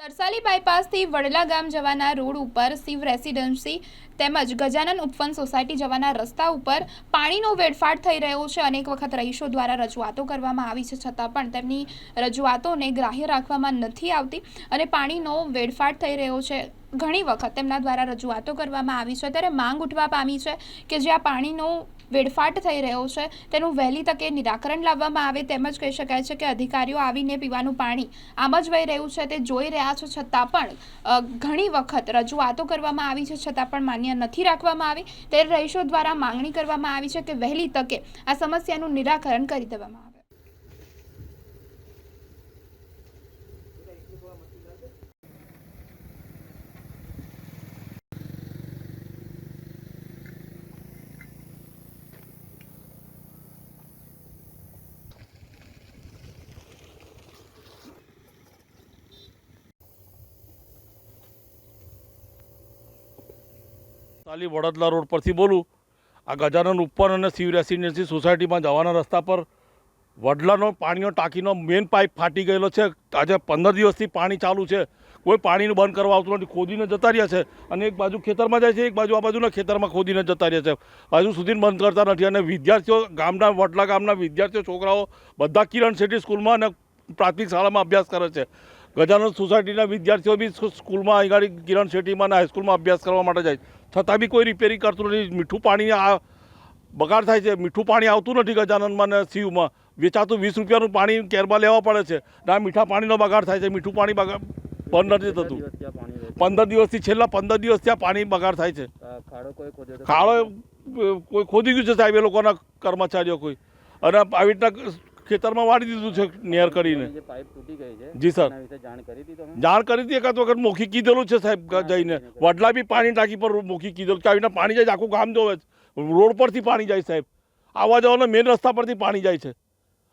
તરસાલી બાયપાસથી વડલા ગામ જવાના રોડ ઉપર શિવ રેસિડેન્સી તેમજ ગજાનન ઉપવન સોસાયટી જવાના રસ્તા ઉપર પાણીનો વેડફાટ થઈ રહ્યો છે. અનેક વખત રહીશો દ્વારા રજૂઆતો કરવામાં આવી છે. છતાં પણ તેમની રજૂઆતોને ગ્રાહ્ય રાખવામાં નથી આવતી અને પાણીનો વેડફાટ થઈ રહ્યો છે. ઘણી વખત તેમના દ્વારા રજૂઆતો કરવામાં આવી છે. ત્યારે માંગ ઉઠવા પામી છે કે જ્યાં પાણીનો વેડફાટ થઈ રહ્યો છે, તેનું વહેલી તકે નિરાકરણ લાવવામાં આવે તેમજ કહી શકાય છે કે અધિકારીઓ આવીને પીવાનું પાણી આમ જ વહી રહ્યું છે, તે જોઈ રહ્યા છે. છતાં પણ ઘણી વખત રજૂઆતો કરવામાં આવી છે, છતાં પણ માન્ય નથી રાખવામાં આવી. ત્યારે રહીશો દ્વારા માંગણી કરવામાં આવી છે કે વહેલી તકે આ સમસ્યાનું નિરાકરણ કરી દેવામાં આવે. તાલી વડોદરા રોડ પરથી બોલું. આ ગજાનન ઉપર અને સિવ રેસિડેન્સી સોસાયટીમાં જવાના રસ્તા પર વડલાનો પાણીનો ટાંકીનો મેઇન પાઇપ ફાટી ગયેલો છે. આજે પંદર દિવસથી પાણી ચાલુ છે. કોઈ પાણીનું બંધ કરવા આવતું નથી. ખોદીને જતા રહ્યા છે. અને એક બાજુ ખેતરમાં જાય છે, એક બાજુ આ બાજુના ખેતરમાં ખોદીને જતા રહ્યા છે. બાજુ સુધી બંધ કરતા નથી. અને વિદ્યાર્થીઓ ગામના, વડલા ગામના વિદ્યાર્થીઓ, છોકરાઓ બધા કિરણ શેટ્ટી સ્કૂલમાં અને પ્રાથમિક શાળામાં અભ્યાસ કરે છે. ગજાનંદ સોસાયટીના વિદ્યાર્થીઓ બી સ્કૂલમાં અહીં કિરણ શેટ્ટીમાં અને હાઈસ્કૂલમાં અભ્યાસ કરવા માટે જાય. છતાં બી કોઈ રિપેરિંગ કરતું નથી. મીઠું પાણી આ બગાડ થાય છે. મીઠું પાણી આવતું નથી ગજાનંદમાં ને સીયુમાં. વેચાતું વીસ રૂપિયાનું પાણી કેરમાં લેવા પડે છે. ના મીઠા પાણીનો બગાડ થાય છે. મીઠું પાણી બગાડ બંધ નથી થતું. પંદર દિવસથી છેલ્લા પંદર દિવસ ત્યાં પાણી બગાડ થાય છે. આ ખાડો કોઈ ખોદી ગયું છે સાહેબ એ લોકોના કર્મચારીઓ કોઈ. અને આવી રીતના ખેતરમાં વાળી દીધું છે નેર કરીને. જે સર. જાણ કરી હતી એકાદ વખત મોખી કીધેલું છે સાહેબ જઈને. વડલા બી પાણી ટાંકી પર મોખી કીધેલું કે આવી પાણી જાય આખું ગામ જોવે રોડ પરથી પાણી જાય સાહેબ. આવવા જવાના મેઇન રસ્તા પરથી પાણી જાય છે.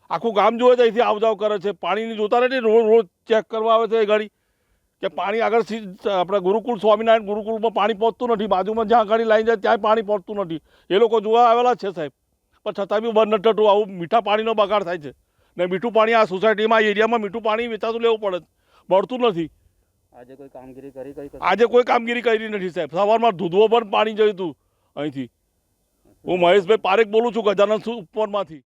આખું ગામ જોવે છે અહીંથી આવ જાવ કરે છે. પાણીની જોતા રહે રોડ રોડ ચેક કરવા આવે છે એ ગાડી. કે પાણી આગળ આપણે ગુરુકુળ સ્વામિનારાયણ ગુરુકુળમાં પાણી પહોંચતું નથી. બાજુમાં જ્યાં ગાડી લાઈન જાય ત્યાં પાણી પહોંચતું નથી. એ લોકો જોવા આવેલા છે સાહેબ. પણ છતાં બી બંધ નથી થતું આવું મીઠા પાણીનો બગાડ થાય છે. ને મીઠું પાણી આ સોસાયટીમાં એરિયામાં મીઠું પાણી વેચાતું લેવું પડે મળતું નથી. આજે કોઈ કામગીરી કરી કઈ આજે કોઈ કામગીરી કરી નથી સાહેબ. સવારમાં ધૂધવો પણ પાણી જયું હતું અહીંથી. હું મહેશભાઈ પારેખ બોલું છું ગજાનંદ ઉપરમાંથી.